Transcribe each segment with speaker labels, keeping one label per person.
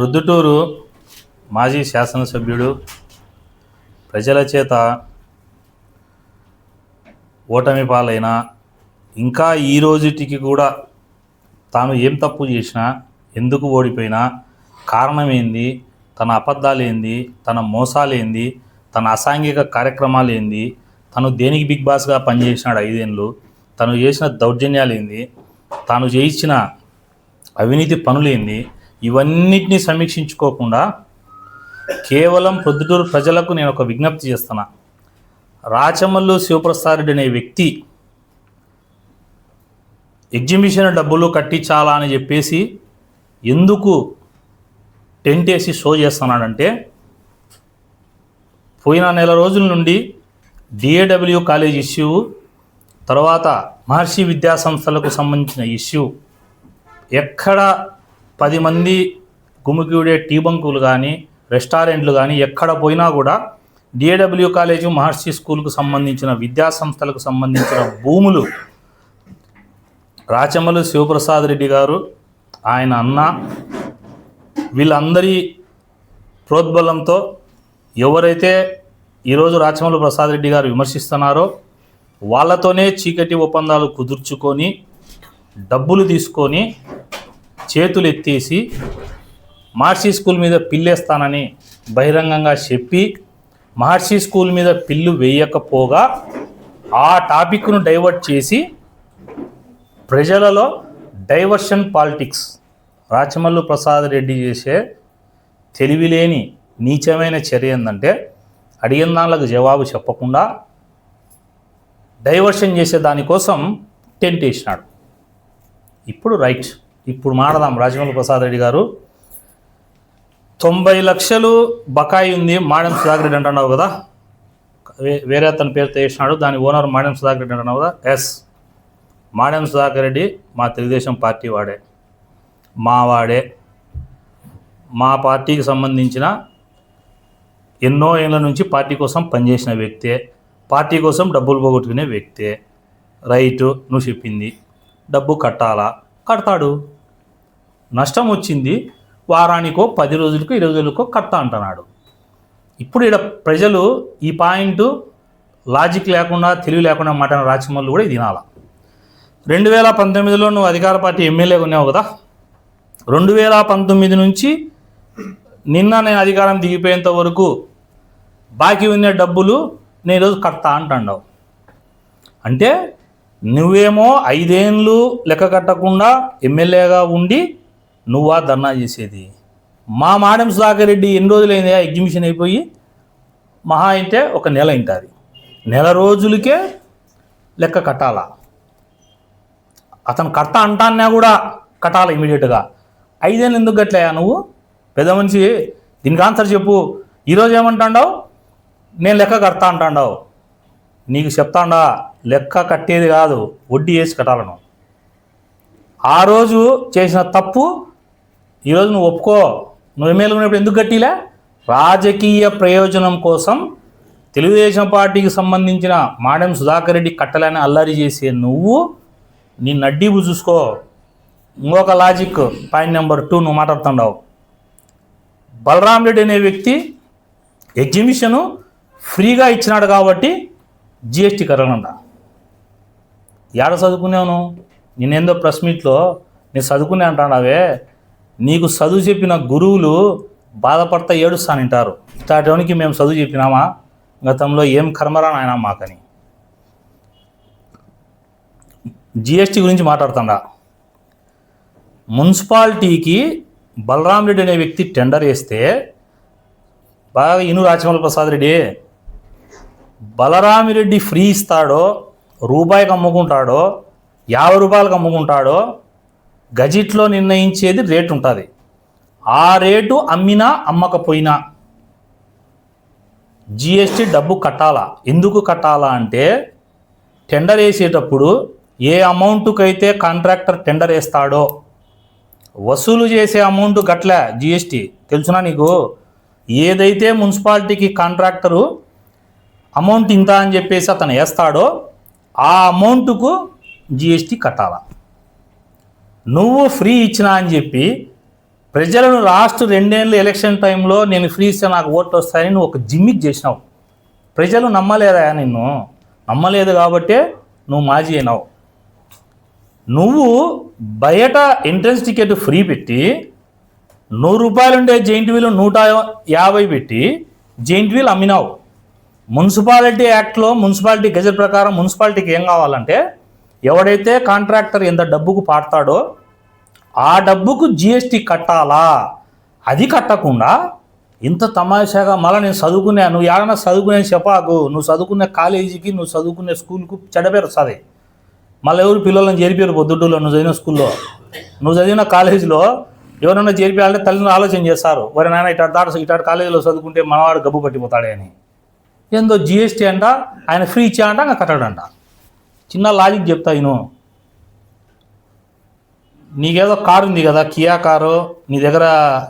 Speaker 1: ప్రొద్దుటూరు మాజీ శాసనసభ్యుడు ప్రజల చేత ఓటమి పాలైన ఇంకా ఈ రోజుటికి కూడా తాను ఏం తప్పు చేసినా ఎందుకు ఓడిపోయినా కారణం ఏంది తన అబద్ధాలు ఏంది తన మోసాలు ఏంది తన అసాంఘిక కార్యక్రమాలు ఏంది తను దేనికి బిగ్ బాస్గా పనిచేసినాడు ఐదేళ్ళు తను చేసిన దౌర్జన్యాలు ఏంది తాను చేయించిన అవినీతి పనులేంది? ఇవన్నిటిని సమీక్షించుకోకుండా కేవలం ప్రొద్దుటూరు ప్రజలకు నేను ఒక విజ్ఞప్తి చేస్తున్నా. రాచమల్లు శివప్రసాద్ రెడ్డి అనే వ్యక్తి ఎగ్జిబిషన్ డబ్బులు కట్టించాలా అని చెప్పేసి ఎందుకు టెంట్ వేసి షో చేస్తున్నాడంటే పోయిన నెల రోజుల నుండి డిఏడబ్ల్యూ కాలేజ్ ఇష్యూ తర్వాత మహర్షి విద్యా సంస్థలకు సంబంధించిన ఇష్యూ ఎక్కడ పది మంది గుమిగూడే టీ బంకులు కానీ రెస్టారెంట్లు కానీ ఎక్కడ పోయినా కూడా డిఏడబ్ల్యూ కాలేజీ మహర్షి స్కూల్కు సంబంధించిన విద్యా సంస్థలకు సంబంధించిన భూములు రాచమల్లు శివప్రసాద్ రెడ్డి గారు ఆయన అన్న వీళ్ళందరి ప్రోద్బలంతో ఎవరైతే ఈరోజు రాచమల్లు ప్రసాద్ రెడ్డి గారు విమర్శిస్తున్నారో వాళ్ళతోనే చీకటి ఒప్పందాలు కుదుర్చుకొని డబ్బులు తీసుకొని చేతులు ఎత్తేసి మహర్షి స్కూల్ మీద పిల్లేస్తానని బహిరంగంగా చెప్పి మహర్షి స్కూల్ మీద పిల్లు వేయకపోగా ఆ టాపిక్ను డైవర్ట్ చేసి ప్రజలలో డైవర్షన్ పాలిటిక్స్ రాచమల్లు ప్రసాద్ రెడ్డి చేసే తెలివిలేని నీచమైన చర్య ఏంటంటే అడిగిన దానికి జవాబు చెప్పకుండా డైవర్షన్ చేసే దానికోసం టెంట్ వేసినాడు. ఇప్పుడు రైట్. ఇప్పుడు మాడదాం రాజమౌళి ప్రసాద్ రెడ్డి గారు. తొంభై లక్షలు బకాయి ఉంది మాడెం సుధాకర్ రెడ్డి అంటున్నావు కదా. వే- వేరే అతని పేరుతో వేసినాడు దాని ఓనర్ మాడెం సుధాకర్ రెడ్డి అంటున్నావు కదా. ఎస్. మాడెం సుధాకర్ రెడ్డి మా తెలుగుదేశం పార్టీ వాడే. మా వాడే. మా పార్టీకి సంబంధించిన ఎన్నో ఏళ్ళ నుంచి పార్టీ కోసం పనిచేసిన వ్యక్తే. పార్టీ కోసం డబ్బులు పోగొట్టుకునే వ్యక్తే. రైటు నువ్వు చెప్పింది. డబ్బు కట్టాలా? కడతాడు. నష్టం వచ్చింది వారానికో పది రోజులకో ఇరవై రోజులకో కడతా అంటున్నాడు. ఇప్పుడు ఇక్కడ ప్రజలు ఈ పాయింట్ లాజిక్ లేకుండా తెలివి లేకుండా మాట్లాడిన రాచమల్లు కూడా ఇది వినాలా రెండు వేల పంతొమ్మిదిలో నువ్వు అధికార పార్టీ ఎమ్మెల్యేగా ఉన్నావు కదా? రెండు వేల పంతొమ్మిది నుంచి నిన్న నేను అధికారం దిగిపోయేంత వరకు బాకీ ఉన్న డబ్బులు నేను ఈరోజు కడతా అంటున్నావు. అంటే నువ్వేమో ఐదేళ్ళు లెక్క కట్టకుండా ఎమ్మెల్యేగా ఉండి నువ్వా ధర్నా చేసేది? మా మాడెం సుధాకర్ రెడ్డి ఎన్ని రోజులైంది ఎగ్జిబిషన్ అయిపోయి? మహా అయితే ఒక నెల ఉంటుంది నెల రోజులకే లెక్క కట్టాలా. అతను కట్ట అంటాన్నా కూడా కట్టాలి ఇమీడియట్గా. ఐదేళ్ళు ఎందుకు కట్టలేయా నువ్వు? పెద్ద మనిషి దీనికి ఆన్సర్ చెప్పు. ఈరోజు ఏమంటాండావు? నేను లెక్క కడతా అంటాడావు. నీకు చెప్తాండా లెక్క కట్టేది కాదు వడ్డీ వేసి కట్టాలను ఆ రోజు చేసిన తప్పు ఈరోజు నువ్వు ఒప్పుకో. నువ్వు ఎమ్మెల్యే ఉన్నప్పుడు ఎందుకు గట్టిలా? రాజకీయ ప్రయోజనం కోసం తెలుగుదేశం పార్టీకి సంబంధించిన మాడెం సుధాకర్ రెడ్డి కట్టలని అల్లరి చేసే నువ్వు నీ నడ్డీబు చూసుకో. ఇంకొక లాజిక్ పాయింట్ నెంబర్ టూ నువ్వు మాట్లాడుతున్నావు బలరాం రెడ్డి అనే వ్యక్తి ఎగ్జిబిషను ఫ్రీగా ఇచ్చినాడు కాబట్టి జిఎస్టీ కరగనంట ఏడ చదువుకున్నావు నువ్వు? నేనేందో ప్రెస్ మీట్లో నేను చదువుకునే అంటాడావే నీకు చదువు చెప్పిన గురువులు బాధపడతా ఏడుస్తానంటారు. ఇట్లాంటివానికి మేము చదువు చెప్పినామా? గతంలో ఏం కర్మరా నాయన మాకని. జిఎస్టీ గురించి మాట్లాడుతుండా. మున్సిపాలిటీకి బలరాం రెడ్డి అనే వ్యక్తి టెండర్ వేస్తే బాగా ఇను రాచమల్లి ప్రసాద్ రెడ్డి బలరామిరెడ్డి ఫ్రీ ఇస్తాడో రూపాయికి అమ్ముకుంటాడో యాభై రూపాయలకు అమ్ముకుంటాడో గజిట్లో నిర్ణయించేది రేటు ఉంటుంది ఆ రేటు అమ్మినా అమ్మకపోయినా జిఎస్టీ డబ్బు కట్టాలా? ఎందుకు కట్టాలా అంటే టెండర్ వేసేటప్పుడు ఏ అమౌంట్కైతే కాంట్రాక్టర్ టెండర్ వేస్తాడో వసూలు చేసే అమౌంట్ గట్లే జిఎస్టీ. తెలుసునా నీకు? ఏదైతే మున్సిపాలిటీకి కాంట్రాక్టరు అమౌంట్ ఇంత అని చెప్పేసి అతను వేస్తాడో ఆ అమౌంట్కు జిఎస్టి కట్టాలా? నువ్వు ఫ్రీ ఇచ్చినా అని చెప్పి ప్రజలను లాస్ట్ రెండేళ్ళు ఎలక్షన్ టైంలో నేను ఫ్రీ ఇస్తే నాకు ఓట్లు వస్తాయని నువ్వు ఒక జిమ్మిక్ చేసినావు. ప్రజలు నమ్మలేదా నిన్ను? నమ్మలేదు కాబట్టే నువ్వు మాజీ అయినావు. నువ్వు బయట ఎంట్రన్స్ టికెట్ ఫ్రీ పెట్టి నూరు రూపాయలు ఉండే జెయింట్ వీల్ నూట యాభై పెట్టి జెయింట్ వీల్ అమ్మినావు. మున్సిపాలిటీ యాక్ట్లో మున్సిపాలిటీ గజెట్ ప్రకారం మున్సిపాలిటీకి ఏం కావాలంటే ఎవడైతే కాంట్రాక్టర్ ఎంత డబ్బుకు పాడతాడో ఆ డబ్బుకు జిఎస్టీ కట్టాలా? అది కట్టకుండా ఇంత తమాషాగా మళ్ళీ నేను చదువుకునే నువ్వు ఏడన్నా చదువుకునే చెప్పాకు నువ్వు చదువుకునే కాలేజీకి నువ్వు చదువుకునే స్కూల్కు చెడపేరు వస్తుంది మళ్ళీ ఎవరు పిల్లలను చేరిపారు పొద్దుటూరులో నువ్వు చదివిన స్కూల్లో? నువ్వు చదివిన కాలేజీలో ఎవరైనా చేరిపోయాలంటే తల్లిని ఆలోచన చేస్తారు. వరి నాయన ఇటాడు దాట ఇటాడు కాలేజీలో చదువుకుంటే మనవాడు గబ్బు పట్టిపోతాడే అని ఏందో జిఎస్టీ అంట ఆయన ఫ్రీ ఇచ్చా అంట ఇంకా కట్టాడంట. చిన్న లాజిక్ చెప్తా ఇను. నీకేదో కారు ఉంది కదా కియా కారు నీ దగ్గర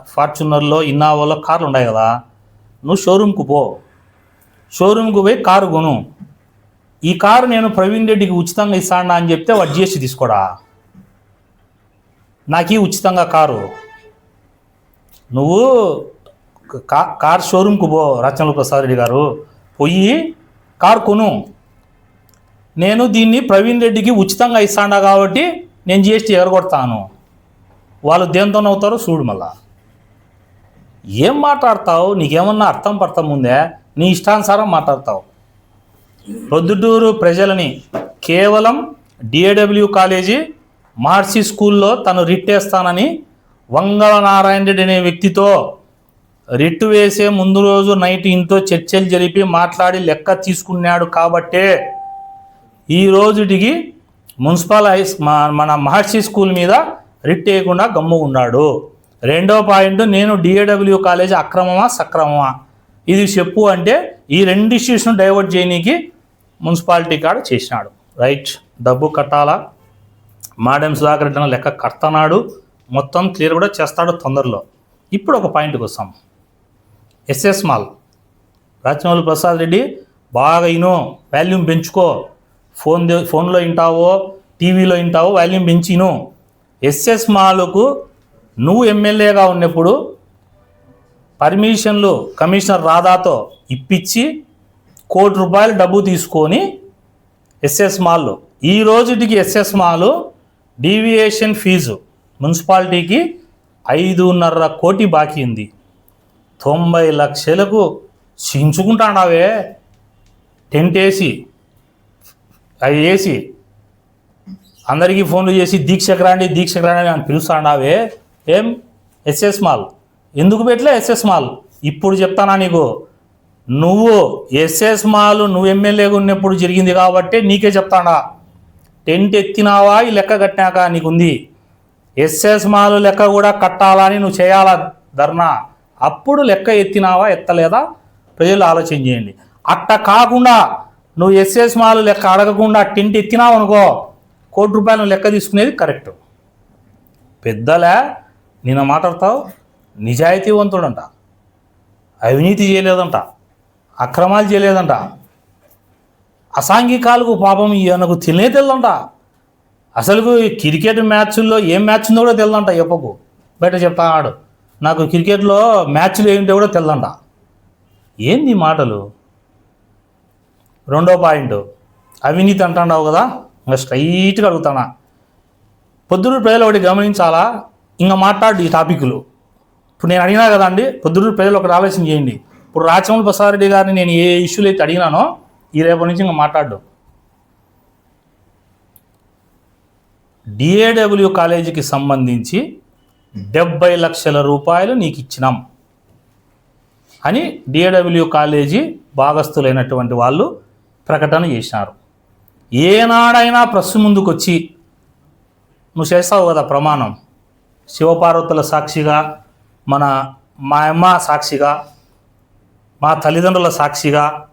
Speaker 1: ఫార్చునర్లో ఇన్నోవాలో కార్లు ఉన్నాయి కదా నువ్వు షోరూమ్కు పో. షోరూమ్కు పోయి కారు కొను. ఈ కారు నేను ప్రవీణ్ రెడ్డికి ఉచితంగా ఇస్తాడా అని చెప్తే వాడు జిఎస్టీ తీసుకోడా? నాకు ఈ ఉచితంగా కారు. నువ్వు కా కార్ షోరూమ్కు పో రచనలు ప్రసాద్ రెడ్డి గారు. పోయి కారు కొను. నేను దీన్ని ప్రవీణ్ రెడ్డికి ఉచితంగా ఇస్తాడా కాబట్టి నేను జిఎస్టీ ఎగరగొడతాను. వాళ్ళు దేంతో అవుతారో చూడు మళ్ళా. ఏం మాట్లాడతావు? నీకేమన్నా అర్థం పడతాం ముందే? నీ ఇష్టానుసారం మాట్లాడతావు. ప్రొద్దుటూరు ప్రజలని కేవలం డిఏడబ్ల్యూ కాలేజీ మహర్షి స్కూల్లో తను రిట్టేస్తానని వంగల నారాయణ రెడ్డి అనే వ్యక్తితో రిట్టు వేసే ముందు రోజు నైట్ ఇంట్లో చర్చలు జరిపి మాట్లాడి లెక్క తీసుకున్నాడు కాబట్టే ఈ రోజుటికి మున్సిపల్ హై మా- మన మహర్షి స్కూల్ మీద రిట్ వేయకుండా గమ్ము ఉన్నాడు రెండో పాయింట్ నేను డిఏడబ్ల్యూ కాలేజ్ అక్రమమా సక్రమమా? ఇది చెప్పు అంటే ఈ రెండు ఇష్యూస్ను డైవర్ట్ చేయనీకి మున్సిపాలిటీ కాడ చేసినాడు. రైట్. డబ్బు కట్టాలా? మాడెం సుధాకర్ రెడ్డి లెక్క కడతన్నాడు మొత్తం క్లియర్ కూడా చేస్తాడు తొందరలో. ఇప్పుడు ఒక పాయింట్కి వస్తాం. SS mall. రాజమౌళి ప్రసాద్ రెడ్డి బాగా ఇనో వాల్యూమ్ పెంచుకో. ఫోన్ ఫోన్లో వింటావో టీవీలో వింటావో వాల్యూమ్ పెంచిను. ఎస్ఎస్ మాల్కు నువ్వు ఎమ్మెల్యేగా ఉన్నప్పుడు పర్మిషన్లు కమిషనర్ రాధాతో ఇప్పించి కోటి రూపాయలు డబ్బు తీసుకొని ఎస్ఎస్ మాల్లో ఈ రోజుటికి ఎస్ఎస్ మాల్ డీవియేషన్ ఫీజు మున్సిపాలిటీకి ఐదున్నర కోటి బాకీ ఉంది. తొంభై లక్షలకు చించుకుంటాడావే. టెంట్ వేసి అవి చేసి అందరికీ ఫోన్లు చేసి దీక్షకు రాండి దీక్షకు రాండి అని పిలుస్తాడావే. ఏం? SS mall. ఎందుకు పెట్టలే ఎస్ఎస్ మాల్? ఇప్పుడు చెప్తానా నీకు? నువ్వు ఎస్ఎస్ మాల్ నువ్వు ఎమ్మెల్యేగా ఉన్నప్పుడు జరిగింది కాబట్టి నీకే చెప్తాడా. టెంట్ ఎత్తినావా ఈ లెక్క కట్టినాక నీకుంది? ఎస్ఎస్ మాల్ లెక్క కూడా కట్టాలని నువ్వు చేయాలా ధర్నా? అప్పుడు లెక్క ఎత్తినావా ఎత్తలేదా? ప్రజలు ఆలోచన చేయండి. అట్ట కాకుండా నువ్వు ఎస్ఎస్ మాల్ లెక్క అడగకుండా టింట్ ఎత్తినావు అనుకో కోటి రూపాయలు లెక్క తీసుకునేది కరెక్ట్ పెద్దలే నేను మాట్లాడతావు నిజాయితీవంతుడంట. అవినీతి చేయలేదంట. అక్రమాలు చేయలేదంట. అసాంఘికాలకు పాపం ఈయనకు తెలియనే తెల్లంట అసలు క్రికెట్ మ్యాచ్ల్లో ఏం మ్యాచ్ ఉందో కూడా తెల్లంట ఎప్పకు బయట చెప్తాడు నాకు క్రికెట్లో మ్యాచ్లు ఏంటో కూడా తెల్లంట ఏంది మాటలు? రెండో పాయింట్. అవినీతి అంటున్నావు కదా? ఇంకా స్ట్రైట్గా అడుగుతానా? పొద్దుటూరు ప్రజలు ఒకటి గమనించాలా? ఇంకా మాట్లాడు ఈ టాపిక్లు. ఇప్పుడు నేను అడిగినా కదండి పొద్దుటూరు ప్రజలు ఒకటి ఆలోచన చేయండి. ఇప్పుడు రాచమౌళి ప్రసాద్ రెడ్డి గారిని నేను ఏ ఇష్యూలు అయితే అడిగినానో ఈ రేపటి నుంచి ఇంకా మాట్లాడు. డిఏడబ్ల్యూ కాలేజీకి సంబంధించి డెబ్బై లక్షల రూపాయలు నీకు ఇచ్చినాం. అని డిఏడబ్ల్యూ కాలేజీ భాగస్థులైనటువంటి వాళ్ళు ప్రకటన చేసినారు. ఏనాడైనా ప్రెస్ ముందుకు వచ్చి నువ్వు చేస్తావు కదా ప్రమాణం? శివపార్వతుల సాక్షిగా మన మా అమ్మ సాక్షిగా మా తల్లిదండ్రుల సాక్షిగా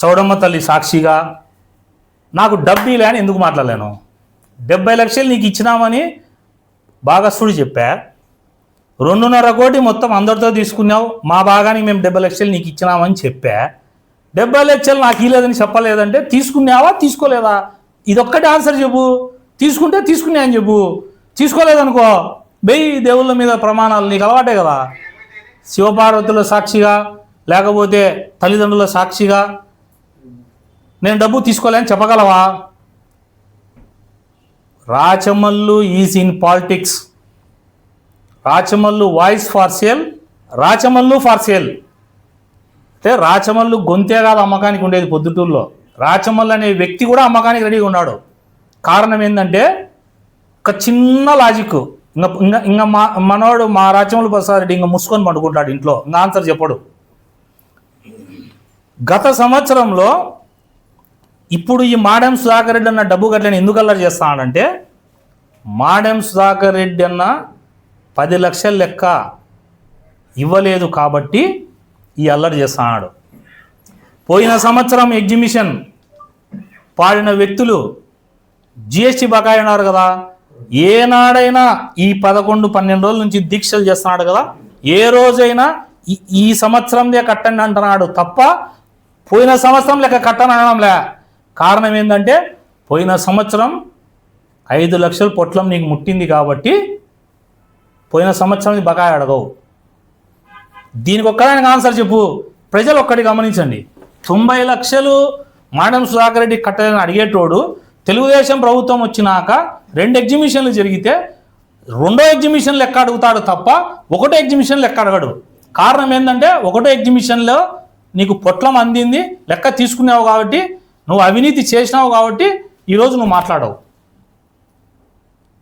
Speaker 1: చౌడమ్మ తల్లి సాక్షిగా నాకు డబ్బీ లేని ఎందుకు మాట్లాడలేను? డెబ్బై లక్షలు నీకు ఇచ్చినామని భాగస్థుడు చెప్పా. రెండున్నర కోటి మొత్తం అందరితో తీసుకున్నావు మా భాగానికి మేము డెబ్బై లక్షలు నీకు ఇచ్చినామని చెప్పా. డెబ్బై లక్షలు నాకు ఇవ్వలేదని చెప్పలేదంటే తీసుకున్నావా తీసుకోలేదా? ఇదొక్కటి ఆన్సర్ చెప్పు. తీసుకుంటే తీసుకున్నా అని చెప్పు. తీసుకోలేదనుకో బెయ్యి దేవుళ్ళ మీద ప్రమాణాలు నీకు అలవాటే కదా. శివపార్వతుల సాక్షిగా లేకపోతే తల్లిదండ్రుల సాక్షిగా నేను డబ్బు తీసుకోలేని చెప్పగలవా? Rachamallu is in politics. Rachamallu voice for sale Rachamallu for sale. అంటే రాచమల్లు గొంతే కాదు అమ్మకానికి ఉండేది పొద్దుటూరులో. రాచమల్లు అనే వ్యక్తి కూడా అమ్మకానికి రెడీగా ఉన్నాడు. కారణం ఏంటంటే ఒక చిన్న లాజిక్ ఇంకా ఇంకా ఇంకా మా మనోడు మా రాచమల్లు ప్రసాద్ రెడ్డి ఇంకా ముసుకొని పండుకుంటాడు ఇంట్లో. ఇంకా ఆన్సర్ చెప్పడు. గత సంవత్సరంలో ఇప్పుడు ఈ మాడెం సుధాకర్ రెడ్డి అన్న డబ్బు గట్లని ఎందుకు అల్లరి చేస్తానంటే మాడెం సుధాకర్ రెడ్డి అన్న పది లక్షల లెక్క ఇవ్వలేదు కాబట్టి ఈ అల్లరి చేస్తున్నాడు. పోయిన సంవత్సరం ఎగ్జిబిషన్ పాడిన వ్యక్తులు జిఎస్టీ బకాయి ఉన్నారు కదా. ఏనాడైనా ఈ పదకొండు పన్నెండు రోజుల నుంచి దీక్షలు చేస్తున్నాడు కదా. ఏ రోజైనా ఈ- ఈ సంవత్సరందే కట్టండి అంటున్నాడు తప్ప పోయిన సంవత్సరం లెక్క కట్టని అనడంలే. కారణం ఏంటంటే పోయిన సంవత్సరం ఐదు లక్షల పొట్లం నీకు ముట్టింది కాబట్టి పోయిన సంవత్సరం బకాయి అడగవు. దీనికి ఒక్కడానికి ఆన్సర్ చెప్పు. ప్రజలు ఒక్కటి గమనించండి. తొంభై లక్షలు మాడం సుధాకర్ రెడ్డి కట్టలేని అడిగేటోడు తెలుగుదేశం ప్రభుత్వం వచ్చినాక రెండు ఎగ్జిబిషన్లు జరిగితే రెండో ఎగ్జిబిషన్ లెక్క అడుగుతాడు తప్ప ఒకటో ఎగ్జిబిషన్ లెక్క అడగడు. కారణం ఏంటంటే ఒకటో ఎగ్జిబిషన్లో నీకు పొట్లం అందింది లెక్క తీసుకున్నావు కాబట్టి నువ్వు అవినీతి చేసినావు కాబట్టి ఈరోజు నువ్వు మాట్లాడవు.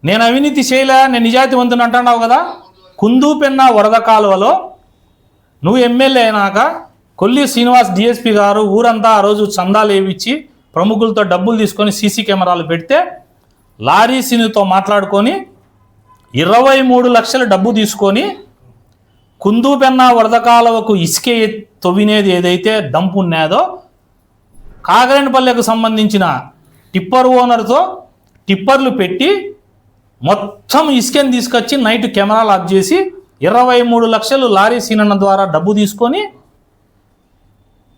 Speaker 1: నేను అవినీతి చేయలే నేను నిజాయితీవంతుని అంటున్నావు కదా? కుందుపెన్న వరద కాలువలో నువ్వు ఎమ్మెల్యే అయినాక కొల్లి శ్రీనివాస్ డిఎస్పి గారు ఊరంతా ఆ రోజు చందాలు ఏవిచ్చి ప్రముఖులతో డబ్బులు తీసుకొని సీసీ కెమెరాలు పెడితే లారీ సీనుతో మాట్లాడుకొని ఇరవై మూడు లక్షల డబ్బు తీసుకొని కుందుపెన్న వరద కాలువకు ఇసుక ఎ- తవ్వినేది ఏదైతే దంపు ఉన్నాదో కాగరేనపల్లెకు సంబంధించిన టిప్పర్ ఓనర్తో టిప్పర్లు పెట్టి మొత్తం ఇసుకని తీసుకొచ్చి నైట్ కెమెరాలు ఆఫ్ చేసి ఇరవై మూడు లక్షలు లారీ సీనన్న ద్వారా డబ్బు తీసుకొని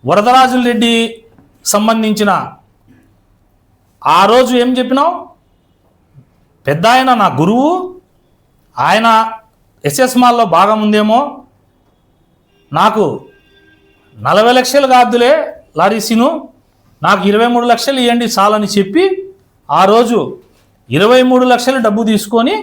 Speaker 1: వరదరాజుల రెడ్డి సంబంధించిన ఆ రోజు ఏం చెప్పినావు? పెద్ద ఆయన నా గురువు ఆయన ఎస్ఎస్ మాల్లో భాగం ఉందేమో. నాకు నలభై లక్షలు కాదులే లారీ సీను. నాకు ఇరవై మూడు లక్షలు ఇవ్వండి చాలని చెప్పి ఆ రోజు ఇరవై మూడు లక్షలు డబ్బు తీసుకొని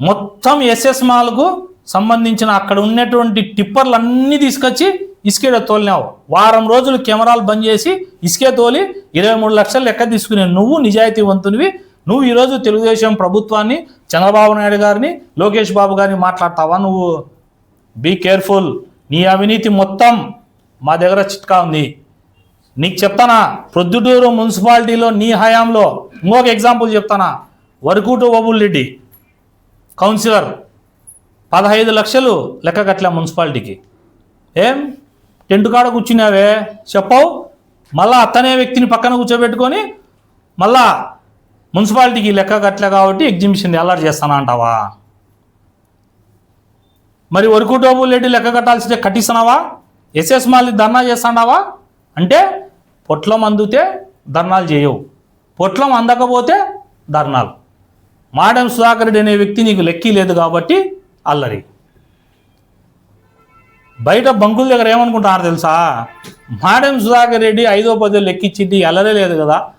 Speaker 1: మొత్తం ఎస్ఎస్ మాల్కు సంబంధించిన అక్కడ ఉన్నటువంటి టిప్పర్లు అన్నీ తీసుకొచ్చి ఇసుకేలో తోలినావు. వారం రోజులు కెమెరాలు బంద్ చేసి ఇసుకే తోలి ఇరవై మూడు లక్షలు లెక్క తీసుకునే నువ్వు నిజాయితీవంతునివి. నువ్వు ఈరోజు తెలుగుదేశం ప్రభుత్వాన్ని చంద్రబాబు నాయుడు గారిని లోకేష్ బాబు గారిని మాట్లాడతావా నువ్వు? బీ కేర్ఫుల్ నీ అవినీతి మొత్తం మా దగ్గర చిట్కా ఉంది. నీకు చెప్తానా? ప్రొద్దుటూరు మున్సిపాలిటీలో నీ హయాంలో ఇంకొక ఎగ్జాంపుల్ చెప్తానా? వరకుటు బబుల్ రెడ్డి కౌన్సిలర్ పదహైదు లక్షలు లెక్క కట్టలే మున్సిపాలిటీకి. ఏం? టెంట్ కాడ కూర్చున్నావే? చెప్పవు. మళ్ళా అత్తనే వ్యక్తిని పక్కన కూర్చోబెట్టుకొని మళ్ళా మున్సిపాలిటీకి లెక్క కట్టలే కాబట్టి ఎగ్జిబిషన్ అలర్ట్ చేస్తానా అంటావా? మరి వరకు డబ్బులు లెక్క కట్టాల్సిందే కట్టిస్తున్నావా? ఎస్ఎస్ మాల్ని ధర్నా చేస్తాడావా? అంటే పొట్లం అందితే ధర్నాలు చేయవు. పొట్లం అందకపోతే ధర్నాలు. మాడెం సుధాకర్ రెడ్డి అనే వ్యక్తి నీకు లెక్కీ లేదు కాబట్టి అల్లరి. బయట బంకుల దగ్గర ఏమనుకుంటున్నారు తెలుసా? మాడెం సుధాకర్ రెడ్డి ఐదో పదో లెక్కిచ్చింది అల్లరే లేదు కదా.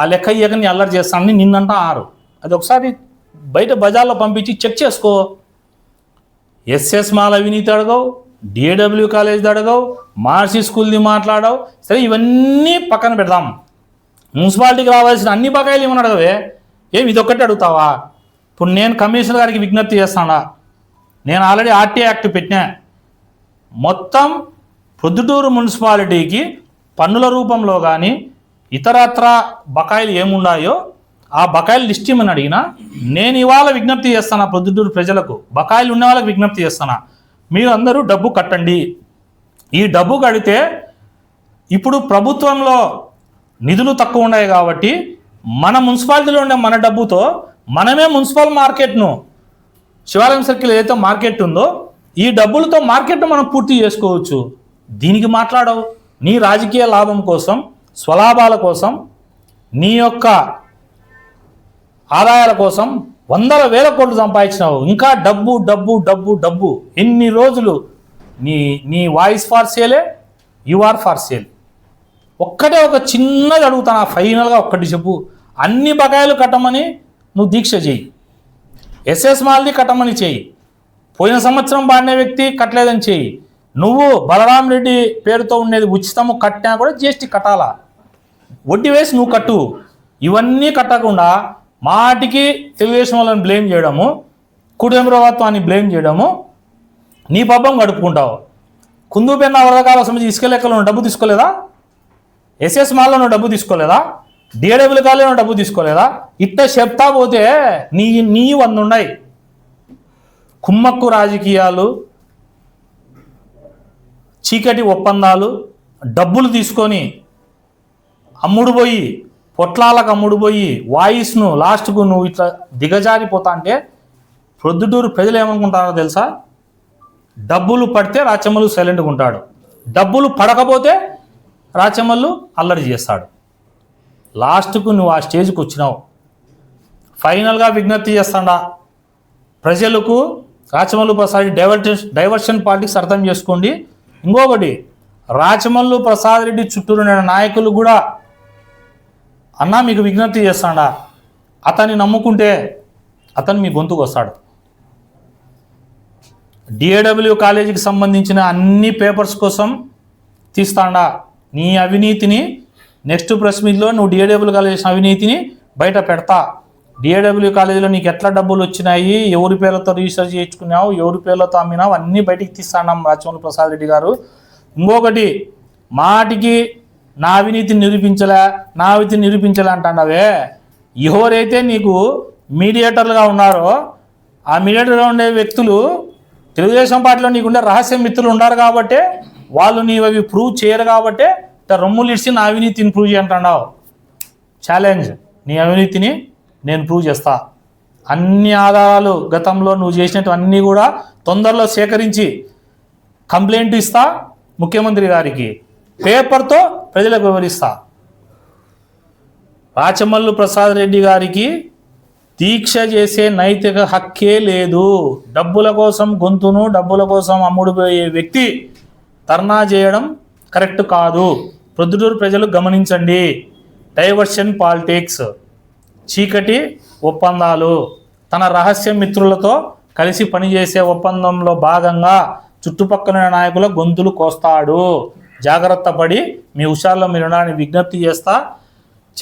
Speaker 1: ఆ లెక్క ఇయ్యకని అల్లరి చేస్తానని నిన్నంట ఆరు. అది ఒకసారి బయట బజార్లో పంపించి చెక్ చేసుకో. ఎస్ఎస్ మాల అవినీతి అడగవు డిఏడబ్ల్యూ కాలేజ్ అడగవు మార్సి స్కూల్ది మాట్లాడవు. సరే ఇవన్నీ పక్కన పెడదాం. మున్సిపాలిటీకి రావాల్సిన అన్ని బకాయిలు ఏమని అడగవే? ఏం ఇదొక్కటి అడుగుతావా? ఇప్పుడు నేను కమిషనర్ గారికి విజ్ఞప్తి చేస్తానా? నేను ఆల్రెడీ ఆర్టీ యాక్ట్ పెట్టినా. మొత్తం ప్రొద్దుటూరు మున్సిపాలిటీకి పన్నుల రూపంలో కానీ ఇతరత్ర బకాయిలు ఏమున్నాయో ఆ బకాయిలు లిస్ట్ ఇమ్మని అడిగినా నేను ఇవాళ విజ్ఞప్తి చేస్తాను ప్రొద్దుటూరు ప్రజలకు బకాయిలు ఉన్న వాళ్ళకి విజ్ఞప్తి చేస్తాను మీరు అందరూ డబ్బు కట్టండి. ఈ డబ్బు కడితే ఇప్పుడు ప్రభుత్వంలో నిధులు తక్కువ ఉన్నాయి కాబట్టి మన మున్సిపాలిటీలో ఉండే మన డబ్బుతో మనమే మున్సిపల్ మార్కెట్ను శివాలయం సర్కిల్ ఏదైతే మార్కెట్ ఉందో ఈ డబ్బులతో మార్కెట్ను మనం పూర్తి చేసుకోవచ్చు. దీనికి మాట్లాడవు. నీ రాజకీయ లాభం కోసం స్వలాభాల కోసం నీ యొక్క ఆదాయాల కోసం వందల వేల కోట్లు సంపాదించినావు. ఇంకా డబ్బు డబ్బు డబ్బు డబ్బు. ఎన్ని రోజులు? నీ నీ వాయిస్ ఫార్ సేలే యు ఆర్ ఫార్ సేల్. ఒక్కటే ఒక చిన్నది అడుగుతాను. ఫైనల్గా ఒక్కటి చెప్పు. అన్ని బకాయిలు కట్టమని నువ్వు దీక్ష చేయి. ఎస్ఎస్ మాల్ది కట్టమని చేయి. పోయిన సంవత్సరం పాడిన వ్యక్తి కట్టలేదని చేయి. నువ్వు బలరాం రెడ్డి పేరుతో ఉండేది ఉచితము కట్టినా కూడా జిఎస్టీ కట్టాలా? వడ్డీ వేసి నువ్వు కట్టు. ఇవన్నీ కట్టకుండా మాటికి తెలుగుదేశం వాళ్ళని బ్లేమ్ చేయడము కుటుంబ బ్లేమ్ చేయడము నీ పబ్బం గడుపుకుంటావు. కుందు పెన్న వరదకాల సమితి ఇసుక లెక్కలో నువ్వు డబ్బు తీసుకోలేదా? ఎస్ఎస్ మాల్లో నువ్వు డబ్బు తీసుకోలేదా? డిఏడబ్ల్యూ కాలే డబ్బు తీసుకోలేదా? ఇట్ట చెప్తా పోతే నీ నీ వందున్నాయి. కుమ్మక్కు రాజకీయాలు చీకటి ఒప్పందాలు డబ్బులు తీసుకొని అమ్ముడు పోయి పొట్లాలకు అమ్ముడు పోయి వాయిస్ను లాస్ట్కు నువ్వు ఇట్లా దిగజారిపోతా అంటే ప్రొద్దుటూరు ప్రజలు ఏమనుకుంటారో తెలుసా? డబ్బులు పడితే రాచమ్మలు సైలెంట్గా ఉంటాడు. డబ్బులు పడకపోతే రాచమ్మలు అల్లరి చేస్తాడు. లాస్ట్కు నువ్వు ఆ స్టేజ్కి వచ్చినావు. ఫైనల్గా విజ్ఞప్తి చేస్తాడా. ప్రజలకు Rachamallu Prasad diversion diversion politics అర్థం చేసుకోండి. ఇంకొకటి రాచమల్లు ప్రసాద్ రెడ్డి చుట్టూరు ఉన్న నాయకులు కూడా అన్నా మీకు విజ్ఞప్తి చేస్తాడా. అతన్ని నమ్ముకుంటే అతను మీ గొంతుకు వస్తాడు. డిఏడబ్ల్యూ కాలేజీకి సంబంధించిన అన్ని పేపర్స్ కోసం తీస్తాడా. నీ అవినీతిని నెక్స్ట్ ప్రెస్ మీట్లో నువ్వు డిఏడబ్ల్యూ కాలేజ్ చేసిన అవినీతిని బయట పెడతా. డిఏడబ్ల్యూ కాలేజీలో నీకు ఎట్లా డబ్బులు వచ్చినాయి ఎవరి పేర్లతో రీసెర్చ్ చేయించుకున్నావు ఎవరి పేర్లతో అమ్మినావు అన్నీ బయటికి తీస్తాడాం రాజమౌళి ప్రసాద్ రెడ్డి గారు. ఇంకొకటి మాటికి నా అవినీతిని నిరూపించలే నా అవినీతిని నిరూపించలే అంటున్నావే. ఎవరైతే నీకు మీడియేటర్లుగా ఉన్నారో ఆ మీడియేటర్గా ఉండే వ్యక్తులు తెలుగుదేశం పార్టీలో నీకుండే రహస్య మిత్రులు ఉన్నారు కాబట్టి వాళ్ళు నీవు అవి ప్రూవ్ చేయరు కాబట్టి రొమ్ములు ఇచ్చి నా అవినీతిని ప్రూవ్ చేయంటున్నావు ఛాలెంజ్ నీ అవినీతిని నేను ప్రూవ్ చేస్తా. అన్ని ఆధారాలు గతంలో నువ్వు చేసినటువన్నీ కూడా తొందరలో సేకరించి కంప్లైంట్ ఇస్తా ముఖ్యమంత్రి గారికి. పేపర్తో ప్రజలకు వివరిస్తా. రాచమల్లు ప్రసాద్ రెడ్డి గారికి దీక్ష చేసే నైతిక హక్కే లేదు. డబ్బుల కోసం గొంతును డబ్బుల కోసం అమ్ముడుపోయే వ్యక్తి ధర్నా చేయడం కరెక్ట్ కాదు. ప్రొద్దుటూరు ప్రజలు గమనించండి. డైవర్షన్ పాలిటిక్స్ చీకటి ఒప్పందాలు. తన రహస్య మిత్రులతో కలిసి పనిచేసే ఒప్పందంలో భాగంగా చుట్టుపక్కల నాయకుల గొంతులు కోస్తాడు. జాగ్రత్త పడి మీ హుషార్లో మీరు విజ్ఞప్తి చేస్తా.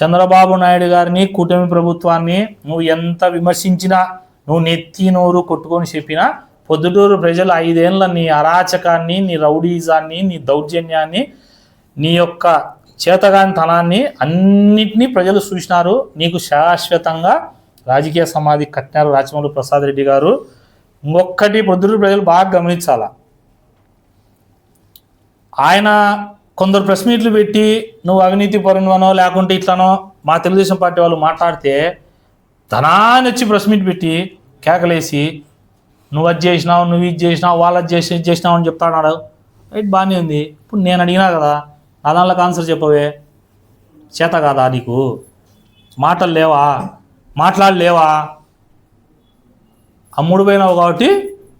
Speaker 1: చంద్రబాబు నాయుడు గారిని కూటమి ప్రభుత్వాన్ని నువ్వు ఎంత విమర్శించినా నువ్వు నెత్తి నోరు కొట్టుకొని చెప్పినా పొద్దుటూరు ప్రజలు ఐదేళ్ళ నీ అరాచకాన్ని నీ రౌడీజాన్ని నీ దౌర్జన్యాన్ని నీ యొక్క చేతగానితనాన్ని అన్నిటినీ ప్రజలు చూసినారు. నీకు శాశ్వతంగా రాజకీయ సమాధి కట్టినారు రాచమౌళి ప్రసాద్ రెడ్డి గారు. ఇంకొక్కటి పొద్దురు ప్రజలు బాగా గమనించాల? ఆయన కొందరు ప్రెస్ మీట్లు పెట్టి నువ్వు అవినీతి పరునువనో లేకుంటే ఇట్లానో మా తెలుగుదేశం పార్టీ వాళ్ళు మాట్లాడితే ధనాన్ని వచ్చి ప్రెస్ మీట్ పెట్టి కేకలేసి నువ్వు అది చేసినావు నువ్వు ఇది చేసినావు వాళ్ళు అది చేసి ఇది చేసినావు అని చెప్తాడు బాగానే ఉంది. ఇప్పుడు నేను అడిగినా కదా నా దానిలోకి ఆన్సర్ చెప్పవే. చేత కాదా నీకు? మాటలు లేవా? మాట్లాడలేవా అమ్ముడు పోయినావు కాబట్టి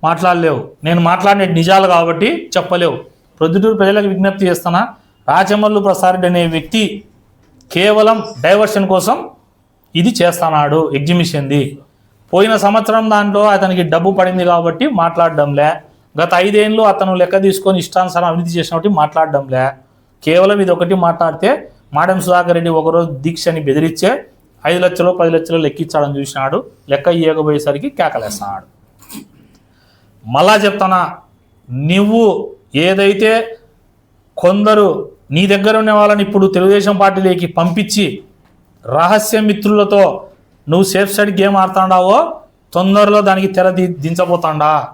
Speaker 1: మాట్లాడలేవు నేను మాట్లాడిన నిజాలు కాబట్టి చెప్పలేవు. ప్రొద్దుటూరు ప్రజలకు విజ్ఞప్తి చేస్తున్నా రాచమల్లు ప్రసాద్ అనే వ్యక్తి కేవలం డైవర్షన్ కోసం ఇది చేస్తున్నాడు ఎగ్జిబిషన్ది. పోయిన సంవత్సరం దాంట్లో అతనికి డబ్బు పడింది కాబట్టి మాట్లాడడంలే. గత ఐదేళ్ళు అతను లెక్క తీసుకొని ఇష్టానుసారం అవినీతి చేసినప్పుడు మాట్లాడడంలే. కేవలం ఇది ఒకటి మాట్లాడితే మాడం సుధాకర్ రెడ్డి ఒకరోజు దీక్షని బెదిరించే ఐదు లక్షలు పది లక్షలు లెక్కించాడని చూసినాడు. లెక్క ఇవ్వకపోయేసరికి కేకలేస్తున్నాడు. మళ్ళా చెప్తానా నువ్వు ఏదైతే కొందరు నీ దగ్గర ఉన్న వాళ్ళని ఇప్పుడు తెలుగుదేశం పార్టీలోకి పంపించి రహస్య మిత్రులతో నువ్వు సేఫ్ సైడ్ గేమ్ ఆడుతాడావో తొందరలో దానికి తెర ది- దించబోతాండా.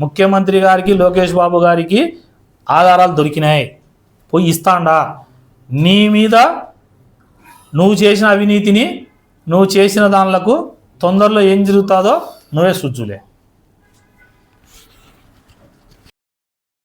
Speaker 1: ముఖ్యమంత్రి గారికి లోకేష్ బాబు గారికి ఆధారాలు దొరికినాయి. పోయి ఇస్తాండా? నీ మీద నువ్వు చేసిన అవినీతిని నువ్వు చేసిన దానిలకు తొందరలో ఏం జరుగుతుందో నువ్వే సుజ్జులే